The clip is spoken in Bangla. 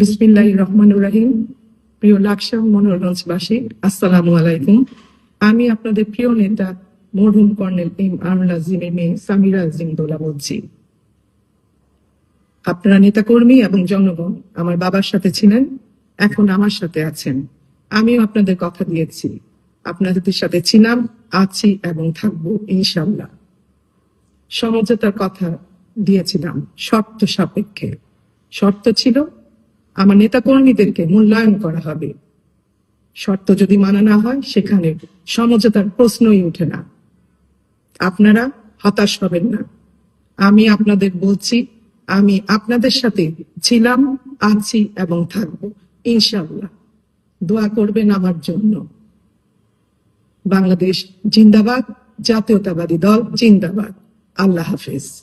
বিসমিল্লাহ রহমানুর রাহিম। প্রিয় লাকসাম মনোরগঞ্জবাসী আসসালামু আলাইকুম। আমি আপনাদের প্রিয় নেতা মরহুম কর্নেল এম আমর আজিমের মেয়ে সামিরা আজিম দোলা বলছি। আপনারা নেতাকর্মী এবং জনগণ আমার বাবার সাথে ছিলেন, এখন আমার সাথে আছেন। আমিও আপনাদের কথা দিয়েছি। আপনাদের সাথে ছিলাম, আছি এবং থাকব ইনশাল্লাহ সমঝোতার কথা দিয়েছিলাম, শর্ত সাপেক্ষে। শর্ত ছিল আমার নেতাকর্মীদেরকে মূল্যায়ন করা হবে। শর্ত যদি মানা না হয়, সেখানে সমঝোতার প্রশ্নই উঠে না। আপনারা হতাশ হবেন না। আমি আপনাদের বলছি, আমি আপনাদের সাথে ছিলাম, আছি এবং থাকব, ইনশাআল্লাহ। দোয়া করবেন আমার জন্য। বাংলাদেশ জিন্দাবাদ, জাতীয়তাবাদী দল জিন্দাবাদ। আল্লাহ হাফিজ।